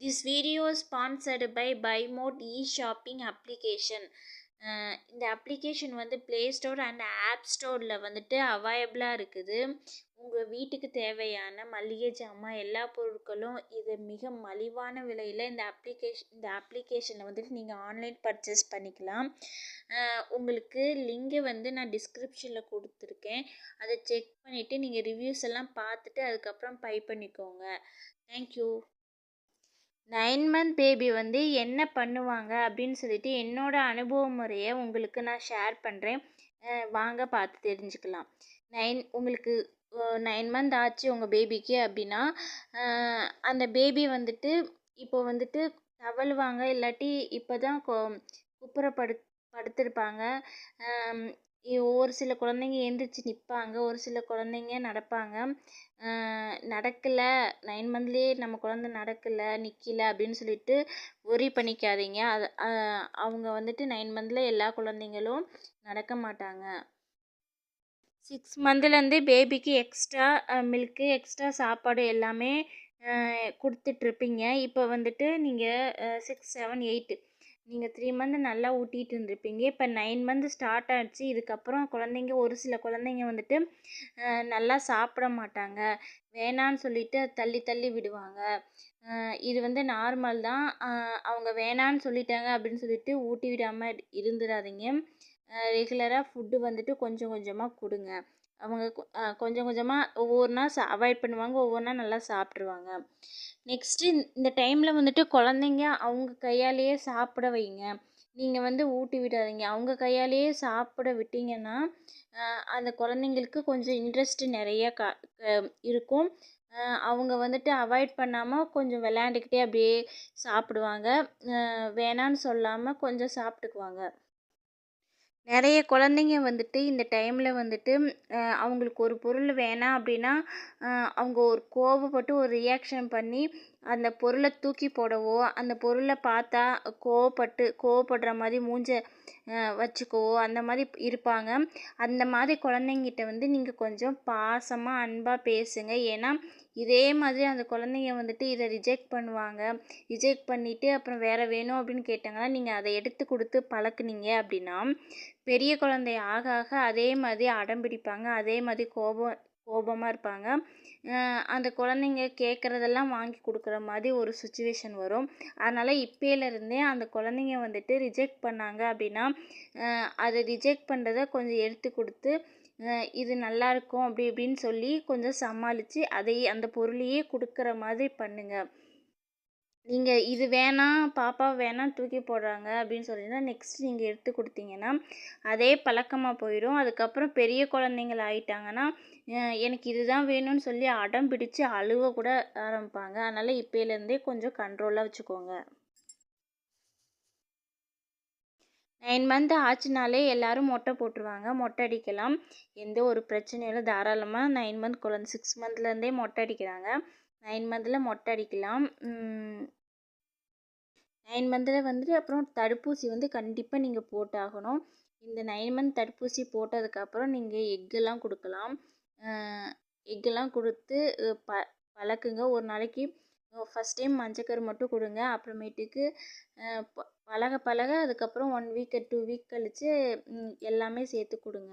This video sponsored by by mod e shopping application இந்த application வந்து play store and app ஸ்டோரில் வந்துட்டு அவைலபிளாக இருக்குது. உங்கள் வீட்டுக்கு தேவையான மளிகை ஜாமான் எல்லா பொருட்களும் இது மிக மலிவான விலையில் இந்த அப்ளிகேஷன் இந்த அப்ளிகேஷனை வந்துட்டு நீங்கள் ஆன்லைன் பர்ச்சேஸ் பண்ணிக்கலாம். Uh, உங்களுக்கு லிங்கை வந்து நான் டிஸ்கிரிப்ஷனில் கொடுத்துருக்கேன். அதை செக் பண்ணிவிட்டு நீங்கள் ரிவ்யூஸ் எல்லாம் பார்த்துட்டு அதுக்கப்புறம் பை பண்ணிக்கோங்க. தேங்க்யூ நைன் மந்த் பேபி வந்து என்ன பண்ணுவாங்க அப்படின்னு சொல்லிட்டு என்னோட அனுபவ முறையை உங்களுக்கு நான் ஷேர் பண்ணுறேன் வாங்க பார்த்து தெரிஞ்சுக்கலாம். நைன் உங்களுக்கு நைன் மந்த் ஆச்சு உங்கள் பேபிக்கு அப்படின்னா அந்த பேபி வந்துட்டு இப்போ வந்துட்டு தவழுவாங்க இல்லாட்டி இப்போ தான் குப்புற படு படுத்திருப்பாங்க ஒரு சில குழந்தைங்க எழுந்திரிச்சி நிற்பாங்க ஒரு சில குழந்தைங்க நடப்பாங்க. நடக்கலை. நைன் மந்த்லேயே நம்ம குழந்தை நடக்கலை நிற்கில அப்படின்னு சொல்லிட்டு ஒரி பண்ணிக்காதீங்க. அது அவங்க வந்துட்டு நைன் மந்தில் எல்லா குழந்தைங்களும் நடக்க மாட்டாங்க. சிக்ஸ் மந்த்லேருந்து பேபிக்கு எக்ஸ்ட்ரா மில்க்கு எக்ஸ்ட்ரா சாப்பாடு எல்லாமே கொடுத்துட்ருப்பீங்க இப்போ வந்துட்டு நீங்கள் சிக்ஸ் செவன் எயிட்டு நீங்கள் த்ரீ மந்த் நல்லா ஊட்டிகிட்டு இருந்திருப்பீங்க. இப்போ நைன் மந்த் ஸ்டார்ட் ஆச்சு. இதுக்கப்புறம் குழந்தைங்க ஒரு சில குழந்தைங்க வந்துட்டு நல்லா சாப்பிட மாட்டாங்க. வேணான்னு சொல்லிட்டு தள்ளி தள்ளி விடுவாங்க. இது வந்து நார்மல் தான். அவங்க வேணான்னு சொல்லிட்டாங்க அப்படின்னு சொல்லிட்டு ஊட்டி விடாமல் இருந்துடாதீங்க ரெகுலராக ஃபுட்டு வந்துட்டு கொஞ்சம் கொஞ்சமாக கொடுங்க. அவங்க கொஞ்சம் கொஞ்சமாக ஒவ்வொரு நாள் சா அவாய்ட் பண்ணுவாங்க. ஒவ்வொரு நாள் நல்லா சாப்பிட்ருவாங்க நெக்ஸ்ட்டு இந்த டைமில் வந்துட்டு குழந்தைங்க அவங்க கையாலேயே சாப்பிட வைங்க. நீங்கள் வந்து ஊட்டி விடாதீங்க. அவங்க கையாலேயே சாப்பிட விட்டிங்கன்னா அந்த குழந்தைங்களுக்கு கொஞ்சம் இன்ட்ரெஸ்ட்டு நிறைய கா இருக்கும். அவங்க வந்துட்டு அவாய்ட் பண்ணாமல் கொஞ்சம் விளையாண்டுக்கிட்டே அப்படியே சாப்பிடுவாங்க. வேணான்னு சொல்லாமல் கொஞ்சம் சாப்பிட்டுக்குவாங்க. நிறைய குழந்தைங்க வந்துட்டு இந்த டைமில் வந்துட்டு அவங்களுக்கு ஒரு பொருள் வேணாம் அப்படின்னா அவங்க ஒரு கோபப்பட்டு ஒரு ரியாக்ஷன் பண்ணி அந்த பொருளை தூக்கி போடவோ அந்த பொருளை பார்த்தா கோவப்பட்டு கோவப்படுற மாதிரி மூஞ்ச அஹ் வச்சுக்கவோ அந்த மாதிரி இருப்பாங்க. அந்த மாதிரி குழந்தைங்கிட்ட வந்து நீங்கள் கொஞ்சம் பாசமாக அன்பாக பேசுங்க. ஏன்னா இதே மாதிரி அந்த குழந்தைங்க வந்துட்டு இதை ரிஜெக்ட் பண்ணுவாங்க. ரிஜெக்ட் பண்ணிவிட்டு அப்புறம் வேறு வேணும் அப்படின்னு கேட்டாங்கன்னா நீங்கள் அதை எடுத்து கொடுத்து பழக்குனீங்க அப்படின்னா பெரிய குழந்தை ஆக ஆக அதே மாதிரி அடம் பிடிப்பாங்க. அதே மாதிரி கோபம் கோபமாக இருப்பாங்க. அந்த குழந்தைங்க கேட்குறதெல்லாம் வாங்கி கொடுக்குற மாதிரி ஒரு சுச்சுவேஷன் வரும். அதனால் இப்போலேருந்தே அந்த குழந்தைங்க வந்துட்டு ரிஜெக்ட் பண்ணாங்க அப்படின்னா அதை ரிஜெக்ட் பண்ணுறத கொஞ்சம் எடுத்து கொடுத்து இது நல்லா இருக்கும் அப்படி இப்படின்னு சொல்லி கொஞ்சம் சமாளித்து அதை அந்த பொருளையே கொடுக்குற மாதிரி பண்ணுங்கள் நீங்கள் இது வேணாம் பாப்பா வேணாம் தூக்கி போடுறாங்க அப்படின்னு சொல்லினா நெக்ஸ்ட் நீங்கள் எடுத்து கொடுத்தீங்கன்னா அதே பழக்கமாக போயிடும் அதுக்கப்புறம் பெரிய குழந்தைங்கள் ஆயிட்டாங்கன்னா எனக்கு இதுதான் வேணும்னு சொல்லி அடம் பிடிச்சு அழுவ கூட ஆரம்பிப்பாங்க. அதனால் இப்போலேருந்தே கொஞ்சம் கண்ட்ரோலாக வச்சுக்கோங்க. நைன் மந்த் ஆச்சுனாலே எல்லாரும் மொட்டை போட்டுருவாங்க. மொட்டை அடிக்கலாம். எந்த ஒரு பிரச்சனையும் இல்லை. தாராளமாக நைன் மந்த் குழந்தை சிக்ஸ் மந்த்லேருந்தே மொட்டை அடிக்கிறாங்க. நைன் மந்தில் மொட்டை அடிக்கலாம். நைன் மந்தில் வந்துட்டு அப்புறம் தடுப்பூசி வந்து கண்டிப்பாக நீங்கள் போட்டாகணும். இந்த நைன் மந்த் தடுப்பூசி போட்டதுக்கப்புறம் நீங்கள் எக்கெல்லாம் கொடுக்கலாம். எக்கெல்லாம் கொடுத்து ப பழக்குங்க. ஒரு நாளைக்கு ஃபஸ்ட் டைம் மஞ்சக்கரு மட்டும் கொடுங்க. அப்புறமேட்டுக்கு ப- பழக பழக அதுக்கப்புறம் ஒன் வீக் டூ வீக் கழித்து எல்லாமே சேர்த்து கொடுங்க.